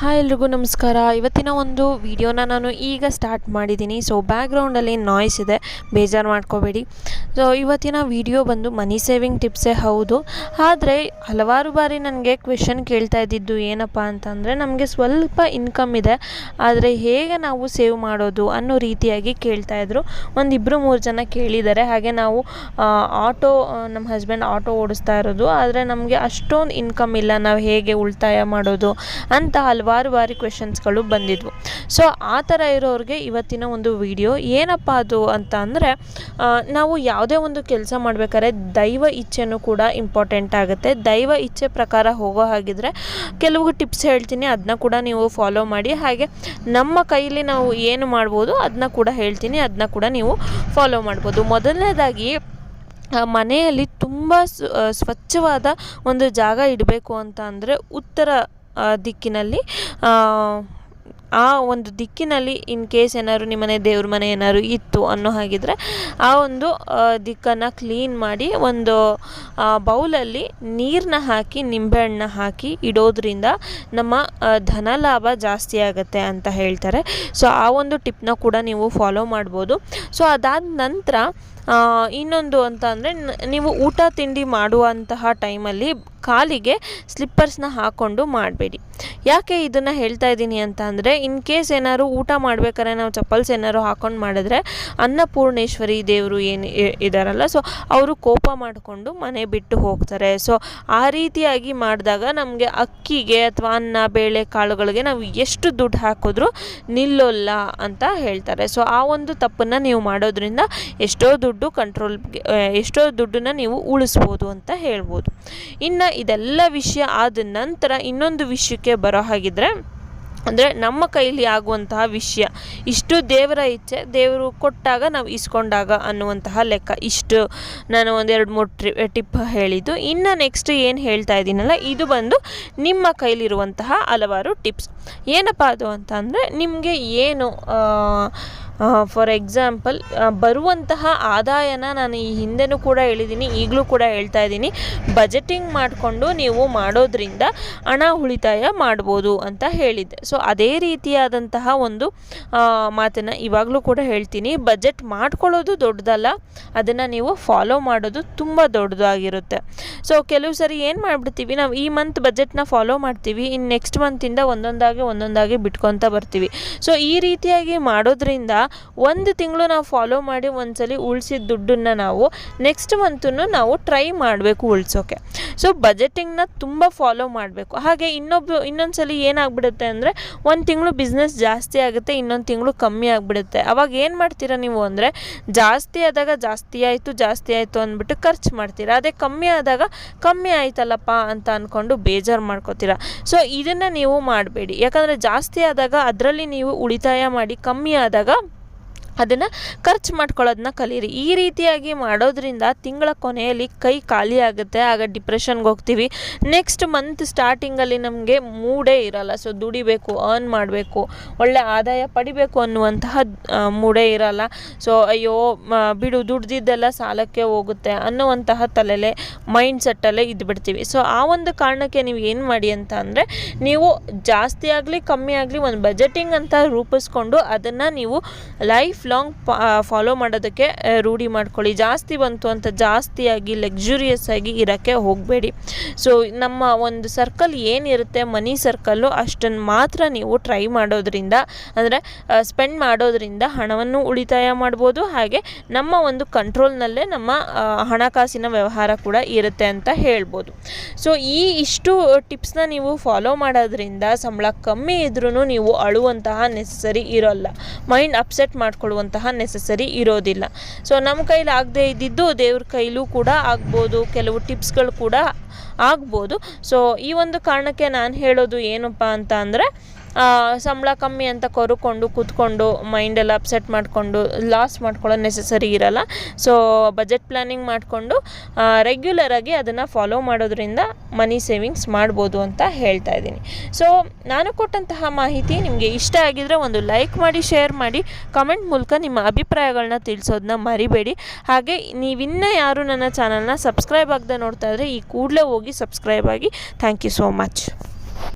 Hi ಎಲ್ರಿಗೂ ನಮಸ್ಕಾರ. ಇವತ್ತಿನ ಒಂದು ವಿಡಿಯೋನ ನಾನು ಈಗ ಸ್ಟಾರ್ಟ್ ಮಾಡಿದ್ದೀನಿ. ಸೊ ಬ್ಯಾಕ್ಗ್ರೌಂಡಲ್ಲಿ ನಾಯ್ಸ್ ಇದೆ. ಬೇಜಾರು ಮಾಡ್ಕೋಬೇಡಿ. ಸೊ ಇವತ್ತಿನ ವಿಡಿಯೋ ಬಂದು ಮನಿ ಸೇವಿಂಗ್ ಟಿಪ್ಸೇ ಹೌದು. ಆದರೆ, ಹಲವಾರು ಬಾರಿ ನನಗೆ ಕ್ವೆಶನ್ ಕೇಳ್ತಾ ಇದ್ದಿದ್ದು ಏನಪ್ಪ ಅಂತಂದರೆ, ನಮಗೆ ಸ್ವಲ್ಪ ಇನ್ಕಮ್ ಇದೆ. ಆದರೆ, ಹೇಗೆ ನಾವು ಸೇವ್ ಮಾಡೋದು ಅನ್ನೋ ರೀತಿಯಾಗಿ ಕೇಳ್ತಾಯಿದ್ರು ಒಂದಿಬ್ಬರು ಮೂರು ಜನ ಕೇಳಿದ್ದಾರೆ. ಹಾಗೆ ನಾವು ಆಟೋ ನಮ್ಮ ಹಸ್ಬೆಂಡ್ ಆಟೋ ಓಡಿಸ್ತಾ ಇರೋದು. ಆದರೆ, ನಮಗೆ ಅಷ್ಟೊಂದು ಇನ್ಕಮ್ ಇಲ್ಲ. ನಾವು ಹೇಗೆ ಉಳಿತಾಯ ಮಾಡೋದು ಅಂತ ಹಲವಾರು ಬಾರಿ ಕ್ವೆಶನ್ಸ್ಗಳು ಬಂದಿದ್ವು. ಸೊ ಆ ಥರ ಇರೋರಿಗೆ ಇವತ್ತಿನ ಒಂದು ವಿಡಿಯೋ ಏನಪ್ಪ ಅದು ಅಂತ ಅಂದರೆ ನಾವು ಯಾವುದೇ ಒಂದು ಕೆಲಸ ಮಾಡಬೇಕಾದ್ರೆ ದೈವ ಇಚ್ಛೆನೂ ಕೂಡ ಇಂಪಾರ್ಟೆಂಟ್ ಆಗುತ್ತೆ. ದೈವ ಇಚ್ಛೆ ಪ್ರಕಾರ ಹೋಗೋ ಹಾಗಿದ್ರೆ ಕೆಲವು ಟಿಪ್ಸ್ ಹೇಳ್ತೀನಿ ಅದನ್ನ ಕೂಡ ನೀವು ಫಾಲೋ ಮಾಡಿ. ಹಾಗೆ ನಮ್ಮ ಕೈಯಲ್ಲಿ ನಾವು ಏನು ಮಾಡ್ಬೋದು ಅದನ್ನ ಕೂಡ ಹೇಳ್ತೀನಿ ಅದನ್ನ ಕೂಡ ನೀವು ಫಾಲೋ ಮಾಡ್ಬೋದು. ಮೊದಲನೇದಾಗಿ ಮನೆಯಲ್ಲಿ ತುಂಬ ಸ್ವಚ್ಛವಾದ ಒಂದು ಜಾಗ ಇಡಬೇಕು ಅಂತ ಅಂದರೆ ಉತ್ತರ ದಿಕ್ಕಿನಲ್ಲಿ ಆ, ಒಂದು ದಿಕ್ಕಿನಲ್ಲಿ ಇನ್ ಕೇಸ್ ಏನಾದ್ರು ನಿಮ್ಮನೆ ದೇವ್ರ ಮನೆ ಏನಾದ್ರು ಇತ್ತು ಅನ್ನೋ ಹಾಗಿದ್ರೆ ಆ ಒಂದು ದಿಕ್ಕನ್ನು ಕ್ಲೀನ್ ಮಾಡಿ ಒಂದು ಬೌಲಲ್ಲಿ ನೀರನ್ನ ಹಾಕಿ ನಿಂಬೆಹಣ್ಣನ್ನ ಹಾಕಿ ಇಡೋದ್ರಿಂದ ನಮ್ಮ ಧನ ಲಾಭ ಜಾಸ್ತಿ ಆಗುತ್ತೆ ಅಂತ ಹೇಳ್ತಾರೆ. ಸೊ ಆ ಒಂದು ಟಿಪ್ನ ಕೂಡ ನೀವು ಫಾಲೋ ಮಾಡ್ಬೋದು. ಸೊ ಅದಾದ ನಂತರ ಇನ್ನೊಂದು ಅಂತ ಅಂದರೆ ನೀವು ಊಟ ತಿಂಡಿ ಮಾಡುವಂತಹ ಟೈಮಲ್ಲಿ ಕಾಲಿಗೆ ಸ್ಲಿಪ್ಪರ್ಸ್ನ ಹಾಕ್ಕೊಂಡು ಮಾಡಬೇಡಿ. ಯಾಕೆ ಇದನ್ನು ಹೇಳ್ತಾ ಇದ್ದೀನಿ ಅಂತ ಅಂದರೆ ಇನ್ ಕೇಸ್ ಏನಾದ್ರು ಊಟ ಮಾಡ್ಬೇಕಾದ್ರೆ ನಾವು ಚಪ್ಪಲ್ಸ್ ಏನಾದ್ರು ಹಾಕ್ಕೊಂಡು ಮಾಡಿದ್ರೆ ಅನ್ನಪೂರ್ಣೇಶ್ವರಿ ದೇವರು ಏನು ಇದ್ದಾರಲ್ಲ ಸೊ ಅವರು ಕೋಪ ಮಾಡಿಕೊಂಡು ಮನೆ ಬಿಟ್ಟು ಹೋಗ್ತಾರೆ. ಸೊ ಆ ರೀತಿಯಾಗಿ ಮಾಡಿದಾಗ ನಮಗೆ ಅಕ್ಕಿಗೆ ಅಥವಾ ಅನ್ನ, ಬೇಳೆ, ಕಾಳುಗಳಿಗೆ ನಾವು ಎಷ್ಟು ದುಡ್ಡು ಹಾಕಿದ್ರೂ ನಿಲ್ಲೋಲ್ಲ ಅಂತ ಹೇಳ್ತಾರೆ. ಸೊ ಆ ಒಂದು ತಪ್ಪನ್ನು ನೀವು ಮಾಡೋದ್ರಿಂದ ಎಷ್ಟೋ ದುಡ್ಡು ಕಂಟ್ರೋಲ್ಗೆ ಎಷ್ಟೋ ದುಡ್ಡನ್ನ ನೀವು ಉಳಿಸ್ಬೋದು ಅಂತ ಹೇಳ್ಬೋದು. ಇನ್ನು ಇದೆಲ್ಲ ವಿಷಯ ಆದ ನಂತರ ಇನ್ನೊಂದು ವಿಷಯಕ್ಕೆ ಬರೋ ಹಾಗಿದ್ರೆ, ಅಂದರೆ ನಮ್ಮ ಕೈಲಿ ಆಗುವಂತಹ ವಿಷಯ, ಇಷ್ಟು ದೇವರ ಇಚ್ಛೆ, ದೇವರು ಕೊಟ್ಟಾಗ ನಾವು ಇಸ್ಕೊಂಡಾಗ ಅನ್ನುವಂತಹ ಲೆಕ್ಕ. ಇಷ್ಟು ನಾನು ಒಂದೆರಡು ಮೂರು ಟ್ರಿ ಟಿಪ್ ಹೇಳಿದ್ದು. ಇನ್ನು ನೆಕ್ಸ್ಟ್ ಏನು ಹೇಳ್ತಾ ಇದ್ದೀನಲ್ಲ, ಇದು ಬಂದು ನಿಮ್ಮ ಕೈಲಿರುವಂತಹ ಹಲವಾರು ಟಿಪ್ಸ್. ಏನಪ್ಪ ಅದು ಅಂತ ನಿಮಗೆ ಏನು ಫಾರ್ ಎಕ್ಸಾಂಪಲ್ ಬರುವಂತಹ ಆದಾಯನ ನಾನು ಈ ಹಿಂದೆನೂ ಕೂಡ ಹೇಳಿದ್ದೀನಿ ಈಗಲೂ ಕೂಡ ಹೇಳ್ತಾ ಇದ್ದೀನಿ ಬಜೆಟಿಂಗ್ ಮಾಡಿಕೊಂಡು ನೀವು ಮಾಡೋದ್ರಿಂದ ಹಣ ಉಳಿತಾಯ ಮಾಡ್ಬೋದು ಅಂತ ಹೇಳಿದ್ದೆ. ಸೊ ಅದೇ ರೀತಿಯಾದಂತಹ ಒಂದು ಮಾತನ್ನು ಇವಾಗಲೂ ಕೂಡ ಹೇಳ್ತೀನಿ. ಬಜೆಟ್ ಮಾಡ್ಕೊಳ್ಳೋದು ದೊಡ್ಡದಲ್ಲ, ಅದನ್ನು ನೀವು ಫಾಲೋ ಮಾಡೋದು ತುಂಬ ದೊಡ್ಡದಾಗಿರುತ್ತೆ. ಸೊ ಕೆಲವು ಸರಿ ಏನು ಮಾಡಿಬಿಡ್ತೀವಿ, ನಾವು ಈ ಮಂತ್ ಬಜೆಟ್ನ ಫಾಲೋ ಮಾಡ್ತೀವಿ ಇನ್ನು ನೆಕ್ಸ್ಟ್ ಮಂತಿಂದ ಒಂದೊಂದಾಗಿ ಒಂದೊಂದಾಗಿ ಬಿಟ್ಕೊತ ಬರ್ತೀವಿ. ಸೊ ಈ ರೀತಿಯಾಗಿ ಮಾಡೋದ್ರಿಂದ ಒಂದು ತಿಂಗಳು ನಾವು ಫಾಲೋ ಮಾಡಿ ಒಂದ್ಸಲಿ ಉಳಿಸಿದ ದುಡ್ಡನ್ನು ನಾವು ನೆಕ್ಸ್ಟ್ ಮಂತನ್ನು ನಾವು ಟ್ರೈ ಮಾಡಬೇಕು ಉಳಿಸೋಕೆ. ಸೊ ಬಜೆಟಿಂಗ್ನ ತುಂಬ ಫಾಲೋ ಮಾಡಬೇಕು. ಹಾಗೆ ಇನ್ನೊಬ್ಬ ಇನ್ನೊಂದು ಸಲ ಏನಾಗ್ಬಿಡುತ್ತೆ ಅಂದರೆ ಒಂದು ತಿಂಗಳು ಬಿಸ್ನೆಸ್ ಜಾಸ್ತಿ ಆಗುತ್ತೆ, ಇನ್ನೊಂದು ತಿಂಗಳು ಕಮ್ಮಿ ಆಗಿಬಿಡುತ್ತೆ. ಅವಾಗ ಏನು ಮಾಡ್ತೀರಾ ನೀವು ಅಂದರೆ ಜಾಸ್ತಿ ಆದಾಗ ಜಾಸ್ತಿ ಆಯಿತು ಜಾಸ್ತಿ ಆಯಿತು ಅಂದ್ಬಿಟ್ಟು ಖರ್ಚು ಮಾಡ್ತೀರಾ. ಅದೇ ಕಮ್ಮಿ ಆದಾಗ ಕಮ್ಮಿ ಆಯ್ತಲ್ಲಪ್ಪ ಅಂತ ಅಂದ್ಕೊಂಡು ಬೇಜಾರು ಮಾಡ್ಕೋತೀರಾ. ಸೊ ಇದನ್ನು ನೀವು ಮಾಡಬೇಡಿ. ಯಾಕಂದರೆ ಜಾಸ್ತಿ ಆದಾಗ ಅದರಲ್ಲಿ ನೀವು ಉಳಿತಾಯ ಮಾಡಿ ಕಮ್ಮಿ ಆದಾಗ ಅದನ್ನು ಖರ್ಚು ಮಾಡ್ಕೊಳ್ಳೋದನ್ನ ಕಲೀರಿ. ಈ ರೀತಿಯಾಗಿ ಮಾಡೋದ್ರಿಂದ ತಿಂಗಳ ಕೊನೆಯಲ್ಲಿ ಕೈ ಖಾಲಿ ಆಗುತ್ತೆ, ಆಗ ಡಿಪ್ರೆಷನ್ಗೆ ಹೋಗ್ತೀವಿ. ನೆಕ್ಸ್ಟ್ ಮಂತ್ ಸ್ಟಾರ್ಟಿಂಗಲ್ಲಿ ನಮಗೆ ಮೂಡೇ ಇರಲ್ಲ. ಸೊ, ದುಡಿಬೇಕು ಅರ್ನ್ ಮಾಡಬೇಕು, ಒಳ್ಳೆ ಆದಾಯ ಪಡಿಬೇಕು ಅನ್ನುವಂತಹ ಮೂಡೇ ಇರಲ್ಲ. ಸೊ, ಅಯ್ಯೋ ಬಿಡು, ದುಡ್ದಿದ್ದೆಲ್ಲ ಸಾಲಕ್ಕೆ ಹೋಗುತ್ತೆ ಅನ್ನುವಂತಹ ತಲೆಲೆ ಮೈಂಡ್ ಸೆಟ್ಟಲ್ಲೇ ಇದ್ಬಿಡ್ತೀವಿ. ಸೊ, ಆ ಒಂದು ಕಾರಣಕ್ಕೆ ನೀವು ಏನು ಮಾಡಿ ಅಂತ ಅಂದರೆ, ನೀವು ಜಾಸ್ತಿ ಆಗಲಿ, ಕಮ್ಮಿ ಆಗಲಿ, ಒಂದು ಬಜೆಟಿಂಗ್ ಅಂತ ರೂಪಿಸ್ಕೊಂಡು ಅದನ್ನು ನೀವು ಲೈಫ್ ಲಾಂಗ್ ಫಾಲೋ ಮಾಡೋದಕ್ಕೆ ರೂಢಿ ಮಾಡ್ಕೊಳ್ಳಿ. ಜಾಸ್ತಿ ಬಂತು ಅಂತ ಜಾಸ್ತಿಯಾಗಿ ಲಕ್ಸುರಿಯಸ್ ಆಗಿ ಇರೋಕ್ಕೆ ಹೋಗಬೇಡಿ. ಸೊ ನಮ್ಮ ಒಂದು ಸರ್ಕಲ್ ಏನಿರುತ್ತೆ ಮನಿ ಸರ್ಕಲ್ಲು ಅಷ್ಟನ್ನು ಮಾತ್ರ ನೀವು ಟ್ರೈ ಮಾಡೋದ್ರಿಂದ, ಅಂದರೆ ಸ್ಪೆಂಡ್ ಮಾಡೋದ್ರಿಂದ ಹಣವನ್ನು ಉಳಿತಾಯ ಮಾಡ್ಬೋದು. ಹಾಗೆ ನಮ್ಮ ಒಂದು ಕಂಟ್ರೋಲ್ನಲ್ಲೇ ನಮ್ಮ ಹಣಕಾಸಿನ ವ್ಯವಹಾರ ಕೂಡ ಇರುತ್ತೆ ಅಂತ ಹೇಳ್ಬೋದು. ಸೊ ಈ ಇಷ್ಟು ಟಿಪ್ಸ್ನ ನೀವು ಫಾಲೋ ಮಾಡೋದ್ರಿಂದ, ಸಂಬಳ ಕಮ್ಮಿ ಇದ್ರೂ ನೀವು ಅಳುವಂತಹ ನೆಸಸರಿ ಇರೋಲ್ಲ. ಮೈಂಡ್ ಅಪ್ಸೆಟ್ ಮಾಡ್ಕೊಳ್ಳುವಂತಹ ನೆಸಸರಿ ಇರೋದಿಲ್ಲ. ಸೊ ನಮ್ಮ ಕೈಲಿ ಆಗದೇ ಇದ್ದಿದ್ದು ದೇವ್ರ ಕೈಲೂ ಕೂಡ ಆಗ್ಬೋದು, ಕೆಲವು ಟಿಪ್ಸ್ಗಳು ಕೂಡ ಆಗ್ಬೋದು. ಸೊ ಈ ಒಂದು ಕಾರಣಕ್ಕೆ ನಾನು ಹೇಳೋದು ಏನಪ್ಪ ಅಂತ ಅಂದರೆ ಸಂಬಳ ಕಮ್ಮಿ ಅಂತ ಕೊರುಕೊಂಡು ಕೂತ್ಕೊಂಡು ಮೈಂಡೆಲ್ಲ ಅಪ್ಸೆಟ್ ಮಾಡಿಕೊಂಡು ಲಾಸ್ ಮಾಡ್ಕೊಳ್ಳೋ ನೆಸಸರಿ ಇರಲ್ಲ. ಸೊ ಬಜೆಟ್ ಪ್ಲ್ಯಾನಿಂಗ್ ಮಾಡಿಕೊಂಡು ರೆಗ್ಯುಲರಾಗಿ ಅದನ್ನು ಫಾಲೋ ಮಾಡೋದ್ರಿಂದ ಮನಿ ಸೇವಿಂಗ್ಸ್ ಮಾಡ್ಬೋದು ಅಂತ ಹೇಳ್ತಾ ಇದ್ದೀನಿ. ಸೊ ನಾನು ಕೊಟ್ಟಂತಹ ಮಾಹಿತಿ ನಿಮಗೆ ಇಷ್ಟ ಆಗಿದರೆ ಒಂದು ಲೈಕ್ ಮಾಡಿ ಶೇರ್ ಮಾಡಿ ಕಮೆಂಟ್ ಮೂಲಕ ನಿಮ್ಮ ಅಭಿಪ್ರಾಯಗಳನ್ನ ತಿಳಿಸೋದನ್ನ ಮರಿಬೇಡಿ. ಹಾಗೆ ನೀವಿನ್ನ ಯಾರು ನನ್ನ ಚಾನಲ್ನ ಸಬ್ಸ್ಕ್ರೈಬ್ ಆಗದೆ ನೋಡ್ತಾ ಇದ್ದರೆ ಈ ಕೂಡಲೇ ಹೋಗಿ ಸಬ್ಸ್ಕ್ರೈಬ್ ಆಗಿ. Thank you so much